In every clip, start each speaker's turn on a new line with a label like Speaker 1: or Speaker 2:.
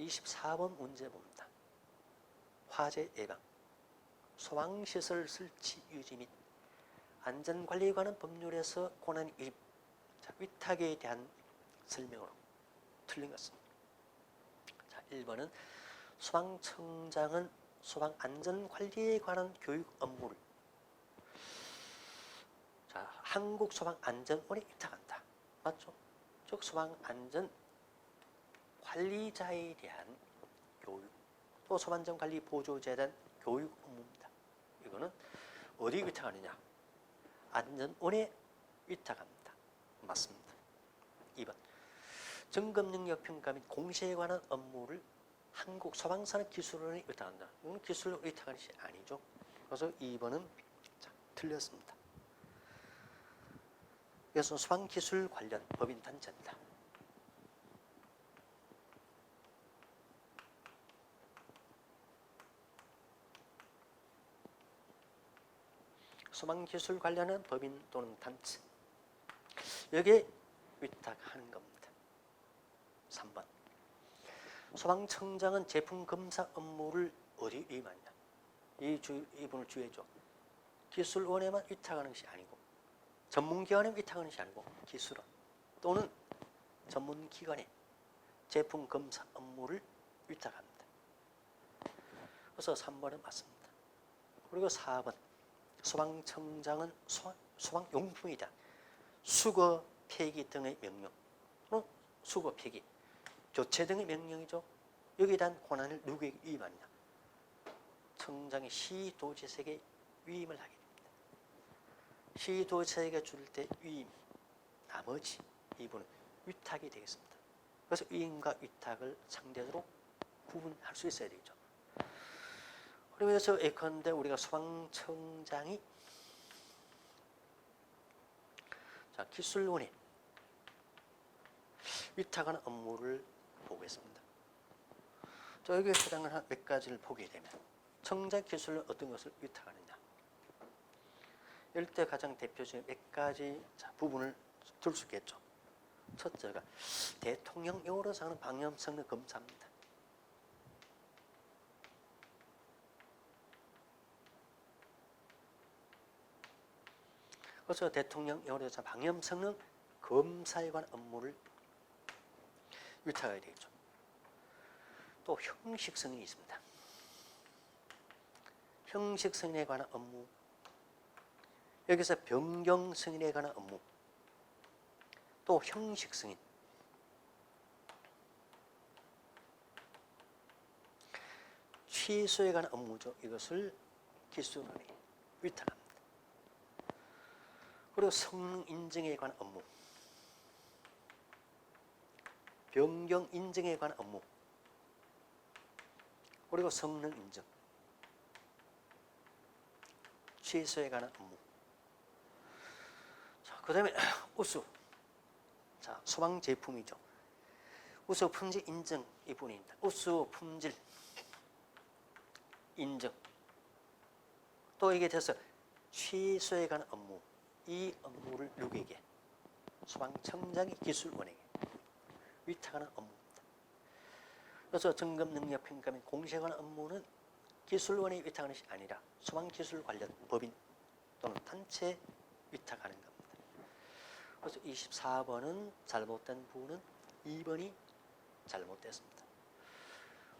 Speaker 1: 24번 문제 봅니다. 화재 예방, 소방시설 설치 유지 및 안전관리에 관한 법률에서 권한이 위임, 자, 위탁에 대한 설명으로 틀린 것입니다. 자, 1번은 소방청장은 소방 안전관리에 관한 교육 업무를 자, 한국소방안전원에 위탁한다. 맞죠? 즉 소방안전 관리자에 대한 교육, 또 소방안전 관리 대한 교육 업무입니다. 이거는 어디 위탁하느냐? 안전원에 위탁합니다. 맞습니다. 2번 점검 능력 평가 및 공시에 관한 업무를 한국 소방산업기술원에 위탁한다. 이건 기술로 위탁하는 것이 아니죠. 그래서 2번은 자, 틀렸습니다. 그래서 소방기술 관련 법인 단체입니다. 소방기술 관련한 법인 또는 단체 여기에 위탁하는 겁니다. 3번 소방청장은 제품 검사 업무를 어디 위임하냐 이 주, 이분을 주의해 줘 기술원에만 위탁하는 것이 아니고 전문기관에 위탁하는 것이 아니고 기술원 또는 전문기관에 제품 검사 업무를 위탁합니다. 그래서 3번은 맞습니다. 그리고 4번 소방청장은 소방, 소방 용품이다. 수거 폐기 등의 명령 수거 폐기 교체 등의 명령이죠. 여기에 대한 권한을 누구에게 위임하느냐 청장이 시도지사에게 위임을 하게 됩니다. 시도지사에게 줄때 위임 나머지 이분은 위탁이 되겠습니다. 그래서 위임과 위탁을 상대적으로 구분할 수 있어야 되죠. 그러면서 예컨대 우리가 소방청장이 자 기술원에 위탁하는 업무를 보겠습니다. 자 여기에 해당하는 몇 가지를 보게 되면 청장 기술은 어떤 것을 위탁하느냐 때 가장 대표적인 몇 가지 자, 부분을 들 수 있겠죠. 첫째가 대통령령으로서 하는 방염성능 검사입니다. 그래서 대통령령으로서 방염 성능 검사에 관한 업무를 위탁해야 되겠죠. 또 형식 승인이 있습니다. 형식 승인에 관한 업무 여기서 변경 승인에 관한 업무 또 형식 승인 취소에 관한 업무죠. 이것을 기술원에 위탁합니다. 그리고 성능 인증에 관한 업무. 변경 인증에 관한 업무. 그리고 성능 인증. 취소에 관한 업무. 자, 그 다음에 우수. 자, 소방 제품이죠. 우수 품질 인증 이 부분입니다. 우수 품질 인증. 또 이게 돼서 취소에 관한 업무 이 업무를 누구에게 소방청장이 기술원에게 위탁하는 업무입니다. 그래서 점검 능력 평가 및 공시에 관한 업무는 기술원에 위탁하는 것이 아니라 소방기술 관련 법인 또는 단체에 위탁하는 겁니다. 그래서 24번은 잘못된 부분은 2번이 잘못됐습니다.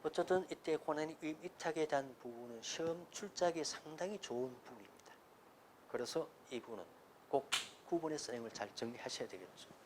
Speaker 1: 어쨌든 이때 권한이 위탁에 대한 부분은 시험 출작이 상당히 좋은 부분입니다. 그래서 이 부분은 꼭 구분의 선생님을 잘 정리하셔야 되겠죠.